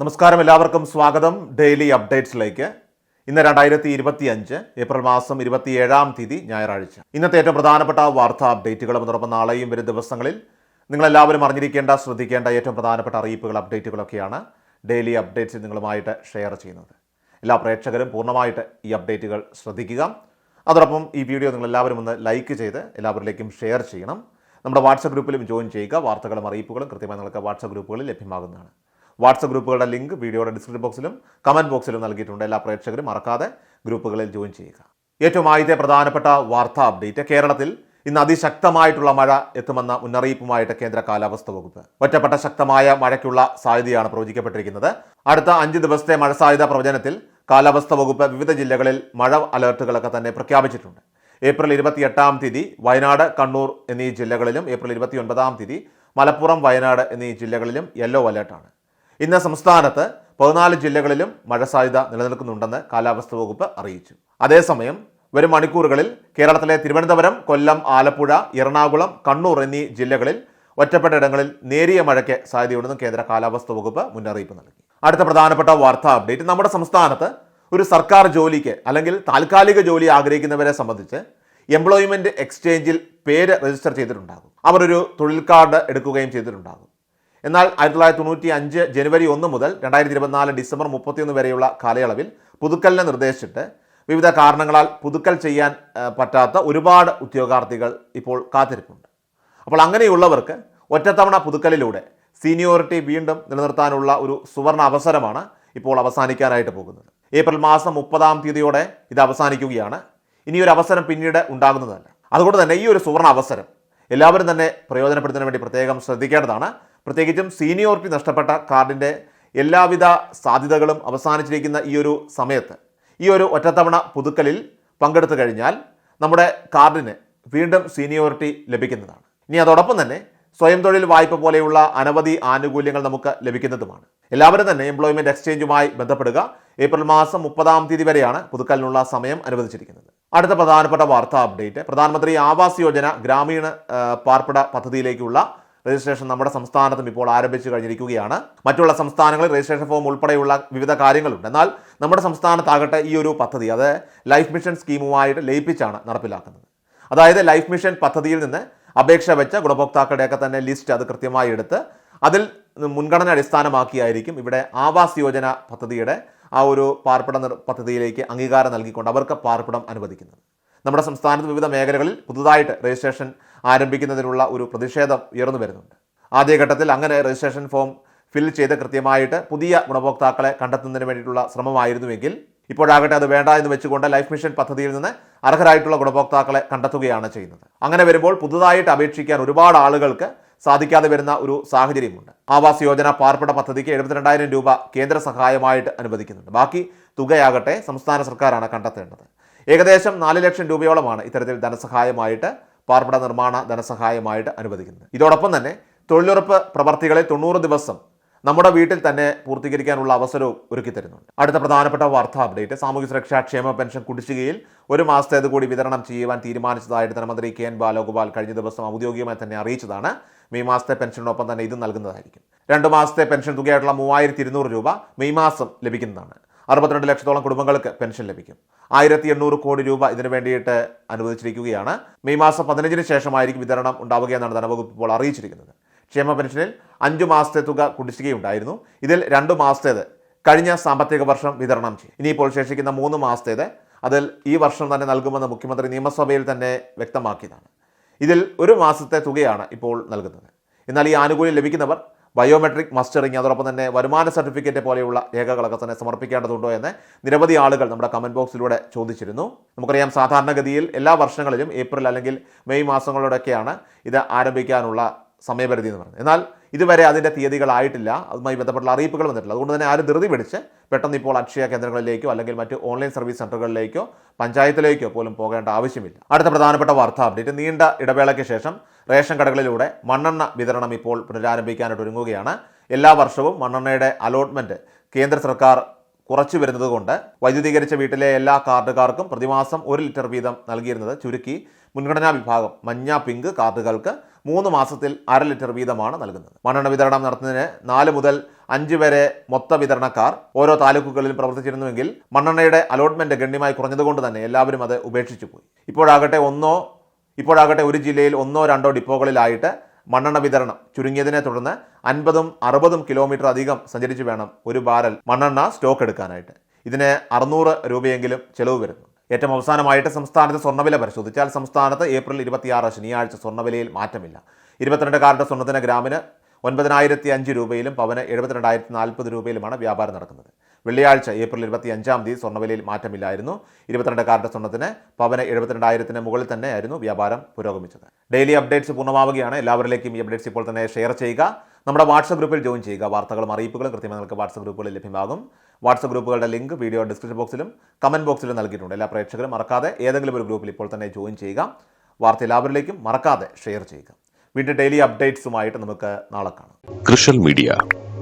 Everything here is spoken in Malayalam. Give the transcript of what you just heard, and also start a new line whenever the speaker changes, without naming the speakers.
നമസ്കാരം എല്ലാവർക്കും സ്വാഗതം ഡെയിലി അപ്ഡേറ്റ്സിലേക്ക് ഇന്ന് രണ്ടായിരത്തി ഇരുപത്തി അഞ്ച് ഏപ്രിൽ മാസം ഇരുപത്തിയേഴാം തീയതി ഞായറാഴ്ച ഇന്നത്തെ ഏറ്റവും പ്രധാനപ്പെട്ട വാർത്താ അപ്ഡേറ്റുകളും അതോടൊപ്പം നാളെയും വരും ദിവസങ്ങളിൽ നിങ്ങളെല്ലാവരും അറിഞ്ഞിരിക്കേണ്ട ശ്രദ്ധിക്കേണ്ട ഏറ്റവും പ്രധാനപ്പെട്ട അറിയിപ്പുകൾ അപ്ഡേറ്റുകളൊക്കെയാണ് ഡെയിലി അപ്ഡേറ്റ്സ് നിങ്ങളുമായിട്ട് ഷെയർ ചെയ്യുന്നത് എല്ലാ പ്രേക്ഷകരും പൂർണ്ണമായിട്ട് ഈ അപ്ഡേറ്റുകൾ ശ്രദ്ധിക്കുക അതോടൊപ്പം ഈ വീഡിയോ നിങ്ങളെല്ലാവരും ഒന്ന് ലൈക്ക് ചെയ്ത് എല്ലാവരിലേക്കും ഷെയർ ചെയ്യണം നമ്മുടെ വാട്സപ്പ് ഗ്രൂപ്പിലും ജോയിൻ ചെയ്യുക വാർത്തകളും അറിയിപ്പുകളും കൃത്യമായി നിങ്ങൾക്ക് വാട്സപ്പ് ഗ്രൂപ്പുകളിൽ ലഭ്യമാകുന്നതാണ് വാട്സപ്പ് ഗ്രൂപ്പുകളുടെ ലിങ്ക് വീഡിയോയുടെ ഡിസ്ക്രിപ്ഷൻ ബോക്സിലും കമൻറ്റ് ബോക്സിലും നൽകിയിട്ടുണ്ട് എല്ലാ പ്രേക്ഷകരും മറക്കാതെ ഗ്രൂപ്പുകളിൽ ജോയിൻ ചെയ്യുക ഏറ്റവും ആദ്യത്തെ പ്രധാനപ്പെട്ട വാർത്താ അപ്ഡേറ്റ് കേരളത്തിൽ ഇന്ന് അതിശക്തമായിട്ടുള്ള മഴ എത്തുമെന്ന മുന്നറിയിപ്പുമായിട്ട് കേന്ദ്ര കാലാവസ്ഥ വകുപ്പ് ഒറ്റപ്പെട്ട ശക്തമായ മഴയ്ക്കുള്ള സാധ്യതയാണ് പ്രവചിക്കപ്പെട്ടിരിക്കുന്നത് അടുത്ത അഞ്ച് ദിവസത്തെ മഴ സാധ്യത പ്രവചനത്തിൽ കാലാവസ്ഥ വകുപ്പ് വിവിധ ജില്ലകളിൽ മഴ അലർട്ടുകളൊക്കെ തന്നെ പ്രഖ്യാപിച്ചിട്ടുണ്ട് ഏപ്രിൽ ഇരുപത്തിയെട്ടാം തീയതി വയനാട് കണ്ണൂർ എന്നീ ജില്ലകളിലും ഏപ്രിൽ ഇരുപത്തിയൊൻപതാം തീയതി മലപ്പുറം വയനാട് എന്നീ ജില്ലകളിലും യെല്ലോ അലേർട്ടാണ് ഇന്ന് സംസ്ഥാനത്ത് പതിനാല് ജില്ലകളിലും മഴ സാധ്യത നിലനിൽക്കുന്നുണ്ടെന്ന് കാലാവസ്ഥാ വകുപ്പ് അറിയിച്ചു അതേസമയം വരും മണിക്കൂറുകളിൽ കേരളത്തിലെ തിരുവനന്തപുരം കൊല്ലം ആലപ്പുഴ എറണാകുളം കണ്ണൂർ എന്നീ ജില്ലകളിൽ ഒറ്റപ്പെട്ട ഇടങ്ങളിൽ നേരിയ മഴയ്ക്ക് സാധ്യതയുണ്ടെന്നും കേന്ദ്ര കാലാവസ്ഥാ വകുപ്പ് മുന്നറിയിപ്പ് നൽകി അടുത്ത പ്രധാനപ്പെട്ട വാർത്താ അപ്ഡേറ്റ് നമ്മുടെ സംസ്ഥാനത്ത് ഒരു സർക്കാർ ജോലിക്ക് അല്ലെങ്കിൽ താൽക്കാലിക ജോലി ആഗ്രഹിക്കുന്നവരെ സംബന്ധിച്ച് എംപ്ലോയ്മെന്റ് എക്സ്ചേഞ്ചിൽ പേര് രജിസ്റ്റർ ചെയ്തിട്ടുണ്ടാകും അവർ ഒരു തൊഴിൽ കാർഡ് എടുക്കുകയും ചെയ്തിട്ടുണ്ടാകും എന്നാൽ ആയിരത്തി തൊള്ളായിരത്തി തൊണ്ണൂറ്റി അഞ്ച് ജനുവരി ഒന്ന് മുതൽ രണ്ടായിരത്തി ഇരുപത്തിനാല് ഡിസംബർ മുപ്പത്തിയൊന്ന് വരെയുള്ള കാലയളവിൽ പുതുക്കലിനെ നിർദ്ദേശിച്ചിട്ട് വിവിധ കാരണങ്ങളാൽ പുതുക്കൽ ചെയ്യാൻ പറ്റാത്ത ഒരുപാട് ഉദ്യോഗാർത്ഥികൾ ഇപ്പോൾ കാത്തിരിപ്പുണ്ട് അപ്പോൾ അങ്ങനെയുള്ളവർക്ക് ഒറ്റത്തവണ പുതുക്കലിലൂടെ സീനിയോറിറ്റി വീണ്ടും നിലനിർത്താനുള്ള ഒരു സുവർണ അവസരമാണ് ഇപ്പോൾ അവസാനിക്കാനായിട്ട് പോകുന്നത് ഏപ്രിൽ മാസം മുപ്പതാം തീയതിയോടെ ഇത് അവസാനിക്കുകയാണ് ഇനിയൊരു അവസരം പിന്നീട് ഉണ്ടാകുന്നതല്ല അതുകൊണ്ട് തന്നെ ഈ ഒരു സുവർണ അവസരം എല്ലാവരും തന്നെ പ്രയോജനപ്പെടുത്തുന്നതിന് വേണ്ടി പ്രത്യേകം ശ്രദ്ധിക്കേണ്ടതാണ് പ്രത്യേകിച്ചും സീനിയോറിറ്റി നഷ്ടപ്പെട്ട കാർഡിൻ്റെ എല്ലാവിധ സാധ്യതകളും അവസാനിച്ചിരിക്കുന്ന ഈ ഒരു സമയത്ത് ഈ ഒരു ഒറ്റത്തവണ പുതുക്കലിൽ പങ്കെടുത്തു കഴിഞ്ഞാൽ നമ്മുടെ കാർഡിന് വീണ്ടും സീനിയോറിറ്റി ലഭിക്കുന്നതാണ് ഇനി അതോടൊപ്പം തന്നെ സ്വയം തൊഴിൽ വായ്പ പോലെയുള്ള അനവധി ആനുകൂല്യങ്ങൾ നമുക്ക് ലഭിക്കുന്നതുമാണ് എല്ലാവരും തന്നെ എംപ്ലോയ്മെൻറ്റ് എക്സ്ചേഞ്ചുമായി ബന്ധപ്പെടുക ഏപ്രിൽ മാസം മുപ്പതാം തീയതി വരെയാണ് പുതുക്കലിനുള്ള സമയം അനുവദിച്ചിരിക്കുന്നത് അടുത്ത പ്രധാനപ്പെട്ട വാർത്താ അപ്ഡേറ്റ് പ്രധാനമന്ത്രി ആവാസ് യോജന ഗ്രാമീണ പാർപ്പിട പദ്ധതിയിലേക്കുള്ള രജിസ്ട്രേഷൻ നമ്മുടെ സംസ്ഥാനത്തും ഇപ്പോൾ ആരംഭിച്ചു കഴിഞ്ഞിരിക്കുകയാണ് മറ്റുള്ള സംസ്ഥാനങ്ങളിൽ രജിസ്ട്രേഷൻ ഫോം ഉൾപ്പെടെയുള്ള വിവിധ കാര്യങ്ങളുണ്ട് എന്നാൽ നമ്മുടെ സംസ്ഥാനത്താകട്ടെ ഈ ഒരു പദ്ധതി അത് ലൈഫ് മിഷൻ സ്കീമുമായിട്ട് ലയിപ്പിച്ചാണ് നടപ്പിലാക്കുന്നത് അതായത് ലൈഫ് മിഷൻ പദ്ധതിയിൽ നിന്ന് അപേക്ഷ വെച്ച ഗുണഭോക്താക്കളുടെയൊക്കെ തന്നെ ലിസ്റ്റ് അത് കൃത്യമായി എടുത്ത് അതിൽ മുൻഗണന അടിസ്ഥാനമാക്കിയായിരിക്കും ഇവിടെ ആവാസ് യോജന പദ്ധതിയുടെ ആ ഒരു പാർപ്പിട പദ്ധതിയിലേക്ക് അംഗീകാരം നൽകിക്കൊണ്ട് അവർക്ക് പാർപ്പിടം അനുവദിക്കുന്നത് നമ്മുടെ സംസ്ഥാനത്ത് വിവിധ മേഖലകളിൽ പുതുതായിട്ട് രജിസ്ട്രേഷൻ ആരംഭിക്കുന്നതിനുള്ള ഒരു പ്രതിഷേധം ഉയർന്നു വരുന്നുണ്ട് ആദ്യഘട്ടത്തിൽ അങ്ങനെ രജിസ്ട്രേഷൻ ഫോം ഫിൽ ചെയ്ത് കൃത്യമായിട്ട് പുതിയ ഗുണഭോക്താക്കളെ കണ്ടെത്തുന്നതിന് വേണ്ടിയിട്ടുള്ള ശ്രമമായിരുന്നുവെങ്കിൽ ഇപ്പോഴാകട്ടെ അത് വേണ്ട എന്ന് വെച്ചുകൊണ്ട് ലൈഫ് മിഷൻ പദ്ധതിയിൽ നിന്ന് അർഹരായിട്ടുള്ള ഗുണഭോക്താക്കളെ കണ്ടെത്തുകയാണ് ചെയ്യുന്നത് അങ്ങനെ വരുമ്പോൾ പുതുതായിട്ട് അപേക്ഷിക്കാൻ ഒരുപാട് ആളുകൾക്ക് സാധിക്കാതെ വരുന്ന ഒരു സാഹചര്യമുണ്ട് ആവാസ് യോജന പാർപ്പിട പദ്ധതിക്ക് എഴുപത്തിരണ്ടായിരം രൂപ കേന്ദ്ര സഹായമായിട്ട് അനുവദിക്കുന്നുണ്ട് ബാക്കി തുകയാകട്ടെ സംസ്ഥാന സർക്കാരാണ് കണ്ടെത്തേണ്ടത് ഏകദേശം നാല് ലക്ഷം രൂപയോളമാണ് ഇത്തരത്തിൽ ധനസഹായമായിട്ട് പാർപ്പിട നിർമ്മാണ ധനസഹായമായിട്ട് അനുവദിക്കുന്നത് ഇതോടൊപ്പം തന്നെ തൊഴിലുറപ്പ് പ്രവർത്തികളെ തൊണ്ണൂറ് ദിവസം നമ്മുടെ വീട്ടിൽ തന്നെ പൂർത്തീകരിക്കാനുള്ള അവസരവും ഒരുക്കി തരുന്നുണ്ട് അടുത്ത പ്രധാനപ്പെട്ട വാർത്താ അപ്ഡേറ്റ് സാമൂഹ്യ സുരക്ഷാ ക്ഷേമ പെൻഷൻ കുടിശ്ശികയിൽ ഒരു മാസത്തേത് കൂടി വിതരണം ചെയ്യുവാൻ തീരുമാനിച്ചതായിട്ട് ധനമന്ത്രി കെ എൻ ബാലഗോപാൽ കഴിഞ്ഞ ദിവസം ഔദ്യോഗികമായി തന്നെ അറിയിച്ചതാണ് മെയ് മാസത്തെ പെൻഷനോടൊപ്പം തന്നെ ഇത് നൽകുന്നതായിരിക്കും രണ്ട് മാസത്തെ പെൻഷൻ തുകയായിട്ടുള്ള മൂവായിരത്തി ഇരുന്നൂറ് രൂപ മെയ് മാസം ലഭിക്കുന്നതാണ് അറുപത്തിരണ്ട് ലക്ഷത്തോളം കുടുംബങ്ങൾക്ക് പെൻഷൻ ലഭിക്കും ആയിരത്തി എണ്ണൂറ് കോടി രൂപ ഇതിനു വേണ്ടിയിട്ട് അനുവദിച്ചിരിക്കുകയാണ് മെയ് മാസം പതിനഞ്ചിന് ശേഷമായിരിക്കും വിതരണം ഉണ്ടാവുകയെന്നാണ് ധനവകുപ്പ് ഇപ്പോൾ അറിയിച്ചിരിക്കുന്നത് ക്ഷേമ പെൻഷനിൽ അഞ്ചു മാസത്തെ തുക കുടിശ്ശികയുണ്ടായിരുന്നു ഇതിൽ രണ്ട് മാസത്തേത് കഴിഞ്ഞ സാമ്പത്തിക വർഷം വിതരണം ചെയ്യും ഇനിയിപ്പോൾ ശേഷിക്കുന്ന മൂന്ന് മാസത്തേത് അതിൽ ഈ വർഷം തന്നെ നൽകുമെന്ന് മുഖ്യമന്ത്രി നിയമസഭയിൽ തന്നെ വ്യക്തമാക്കിയതാണ് ഇതിൽ ഒരു മാസത്തെ തുകയാണ് ഇപ്പോൾ നൽകുന്നത് എന്നാൽ ഈ ആനുകൂല്യം ലഭിക്കുന്നവർ ബയോമെട്രിക് മസ്റ്ററിങ് അതോടൊപ്പം തന്നെ വരുമാന സർട്ടിഫിക്കറ്റ് പോലെയുള്ള രേഖകളൊക്കെ തന്നെ സമർപ്പിക്കേണ്ടതുണ്ടോ എന്ന് നിരവധി ആളുകൾ നമ്മുടെ കമൻറ്റ് ബോക്സിലൂടെ ചോദിച്ചിരുന്നു നമുക്കറിയാം സാധാരണഗതിയിൽ എല്ലാ വർഷങ്ങളിലും ഏപ്രിൽ അല്ലെങ്കിൽ മെയ് മാസങ്ങളിലൂടെയൊക്കെയാണ് ഇത് ആരംഭിക്കാനുള്ള സമയപരിധി എന്ന് പറയുന്നത് എന്നാൽ ഇതുവരെ അതിൻ്റെ തീയതികളായിട്ടില്ല അതുമായി ബന്ധപ്പെട്ട അറിയിപ്പുകൾ വന്നിട്ടില്ല അതുകൊണ്ട് തന്നെ ആരും ധൃതി പിടിച്ച് പെട്ടെന്ന് ഇപ്പോൾ അക്ഷയ കേന്ദ്രങ്ങളിലേക്കോ അല്ലെങ്കിൽ മറ്റ് ഓൺലൈൻ സർവീസ് സെൻറ്ററുകളിലേക്കോ പഞ്ചായത്തിലേക്കോ പോലും പോകേണ്ട ആവശ്യമില്ല അടുത്ത പ്രധാനപ്പെട്ട വാർത്താ അപ്ഡേറ്റ് നീണ്ട ഇടവേളയ്ക്ക് ശേഷം റേഷൻ കടകളിലൂടെ മണ്ണെണ്ണ വിതരണം ഇപ്പോൾ പുനരാരംഭിക്കാനായിട്ട് ഒരുങ്ങുകയാണ് എല്ലാ വർഷവും മണ്ണെണ്ണയുടെ അലോട്ട്മെൻറ്റ് കേന്ദ്ര സർക്കാർ കുറച്ചു വരുന്നതുകൊണ്ട് വൈദ്യുതീകരിച്ച വീട്ടിലെ എല്ലാ കാർഡുകാർക്കും പ്രതിമാസം ഒരു ലിറ്റർ വീതം നൽകിയിരുന്നത് ചുരുക്കി മുൻഗണനാ വിഭാഗം മഞ്ഞ പിങ്ക് കാർഡുകൾക്ക് മൂന്ന് മാസത്തിൽ അര ലിറ്റർ വീതമാണ് നൽകുന്നത് മണ്ണെണ്ണ വിതരണം നടത്തുന്നതിന് നാല് മുതൽ അഞ്ച് വരെ മൊത്ത വിതരണക്കാർ ഓരോ താലൂക്കുകളിലും പ്രവർത്തിച്ചിരുന്നുവെങ്കിൽ മണ്ണെണ്ണയുടെ അലോട്ട്മെൻറ്റ് ഗണ്യമായി കുറഞ്ഞതുകൊണ്ട് തന്നെ എല്ലാവരും അത് ഉപേക്ഷിച്ചു പോയി ഇപ്പോഴാകട്ടെ ഒന്നോ ഇപ്പോഴാകട്ടെ ഒരു ജില്ലയിൽ ഒന്നോ രണ്ടോ ഡിപ്പോകളിലായിട്ട് മണ്ണെണ്ണ വിതരണം ചുരുങ്ങിയതിനെ തുടർന്ന് അൻപതും അറുപതും കിലോമീറ്റർ അധികം സഞ്ചരിച്ച് വേണം ഒരു ബാരൽ മണ്ണെണ്ണ സ്റ്റോക്ക് എടുക്കാനായിട്ട് ഇതിന് അറുന്നൂറ് രൂപയെങ്കിലും ചെലവ് വരുന്നു ഏറ്റവും അവസാനമായിട്ട് സംസ്ഥാനത്ത് സ്വർണ്ണവില പരിശോധിച്ചാൽ സംസ്ഥാനത്ത് ഏപ്രിൽ ഇരുപത്തിയാറ് ശനിയാഴ്ച സ്വർണ്ണവിലയിൽ മാറ്റമില്ല ഇരുപത്തിരണ്ട് കാരുടെ സ്വർണ്ണത്തിന് ഗ്രാമിന് ഒൻപതിനായിരത്തി അഞ്ച് രൂപയിലും പവന് എഴുപത്തിരണ്ടായിരത്തി നാൽപ്പത് രൂപയിലുമാണ് വ്യാപാരം നടക്കുന്നത് വെള്ളിയാഴ്ച ഏപ്രിൽ ഇരുപത്തി അഞ്ചാം തീയതി സ്വർണ്ണവിലയിൽ മാറ്റമില്ലായിരുന്നു ഇരുപത്തിരണ്ട് കാറിൻ്റെ സ്വർണ്ണത്തിന് പവന് എഴുപത്തിരണ്ടായിരത്തിന് മുകളിൽ തന്നെയായിരുന്നു വ്യാപാരം പുരോഗമിച്ചത് ഡെയിലി അപ്ഡേറ്റ്സ് പൂർണ്ണമാവുകയാണ് എല്ലാവരിലേക്കും ഈ അപ്ഡേറ്റ്സ് ഇപ്പോൾ തന്നെ ഷെയർ ചെയ്യുക നമ്മുടെ വാട്സപ്പ് ഗ്രൂപ്പിൽ ജോയിൻ ചെയ്യുക വാർത്തകളും അറിയിപ്പുകളും കൃത്യമായി നിങ്ങൾക്ക് വാട്സപ്പ് ഗ്രൂപ്പുകളിൽ ലഭ്യമാകും വാട്സപ്പ് ഗ്രൂപ്പുകളുടെ ലിങ്ക് വീഡിയോ ഡിസ്ക്രിപ്ഷൻ ബോക്സിലും കമൻറ്റ് ബോക്സിലും നൽകിയിട്ടുണ്ട് എല്ലാ പ്രേക്ഷകരും മറക്കാതെ ഏതെങ്കിലും ഒരു ഗ്രൂപ്പിൽ ഇപ്പോൾ തന്നെ ജോയിൻ ചെയ്യുക വാർത്ത എല്ലാവരിലേക്കും മറക്കാതെ ഷെയർ ചെയ്യുക വീണ്ടും ഡെയിലി അപ്ഡേറ്റ്സുമായിട്ട് നമുക്ക് നാളെ കാണാം കൃഷൽ മീഡിയ